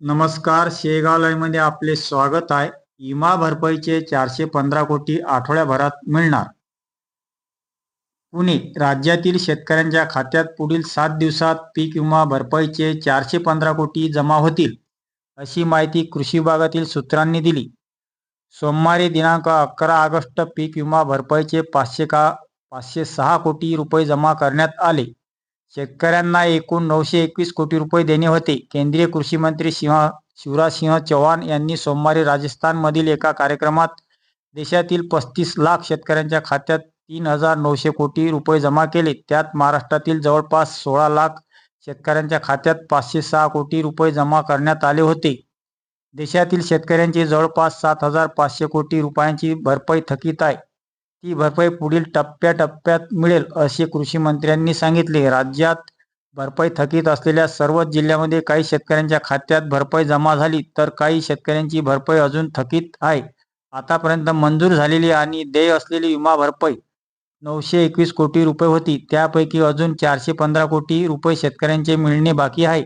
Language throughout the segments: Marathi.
नमस्कार शेगाव आपले स्वागत आहे. विमा भरपाईचे चारशे पंधरा कोटी आठवड्याभरात मिळणार. पुणे राज्यातील शेतकऱ्यांच्या खात्यात पुढील सात दिवसात पीक विमा भरपाईचे चारशे पंधरा कोटी जमा होतील अशी माहिती कृषी विभागातील सूत्रांनी दिली. सोमवारी दिनांक अकरा ऑगस्ट पीक विमा भरपाईचे पाचशे का पाचशे सहा कोटी रुपये जमा करण्यात आले. शेतकऱ्यांना एकूण नऊशे एकवीस कोटी रुपये देणे होते. केंद्रीय कृषी मंत्री सिंह शिवराज सिंह चौहान यांनी सोमवारी राजस्थानमधील एका कार्यक्रमात देशातील पस्तीस लाख शेतकऱ्यांच्या खात्यात तीन हजार नऊशे कोटी रुपये जमा केले. त्यात महाराष्ट्रातील जवळपास सोळा लाख शेतकऱ्यांच्या खात्यात पाचशे सहा कोटी रुपये जमा करण्यात आले होते. देशातील शेतकऱ्यांची जवळपास सात हजार पाचशे कोटी रुपयांची भरपाई थकीत आहे. ती भरपाई पुढील टप्प्याटप्प्यात मिळेल असे कृषी मंत्र्यांनी सांगितले. राज्यात भरपाई थकीत असलेल्या सर्वच जिल्ह्यामध्ये काही शेतकऱ्यांच्या खात्यात भरपाई जमा झाली तर काही शेतकऱ्यांची भरपाई अजून थकीत आहे. आतापर्यंत मंजूर झालेली आणि देय असलेली विमा भरपाई नऊशे एकवीस कोटी रुपये होती. त्यापैकी अजून चारशे पंधरा कोटी रुपये शेतकऱ्यांचे मिळणे बाकी आहे.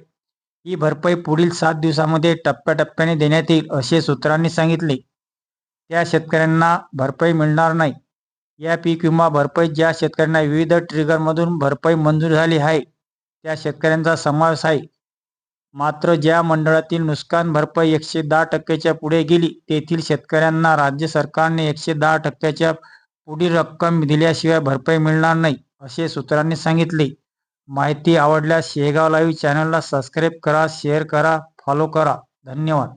ही भरपाई पुढील सात दिवसामध्ये टप्प्याटप्प्याने देण्यात येईल असे सूत्रांनी सांगितले. त्या शेतकऱ्यांना भरपाई मिळणार नाही. या पीक विमा भरपाई ज्या शेतकऱ्यांना विविध ट्रिगरमधून भरपाई मंजूर झाली आहे त्या शेतकऱ्यांचा समावेश आहे. मात्र ज्या मंडळातील नुकसान भरपाई एकशे दहा टक्क्याच्या पुढे गेली तेथील शेतकऱ्यांना राज्य सरकारने एकशे दहा टक्क्याच्या पुढील रक्कम दिल्याशिवाय भरपाई मिळणार नाही असे सूत्रांनी सांगितले. माहिती आवडल्यास शेगाव लाईव्ह चॅनलला सबस्क्राईब करा शेअर करा फॉलो करा. धन्यवाद.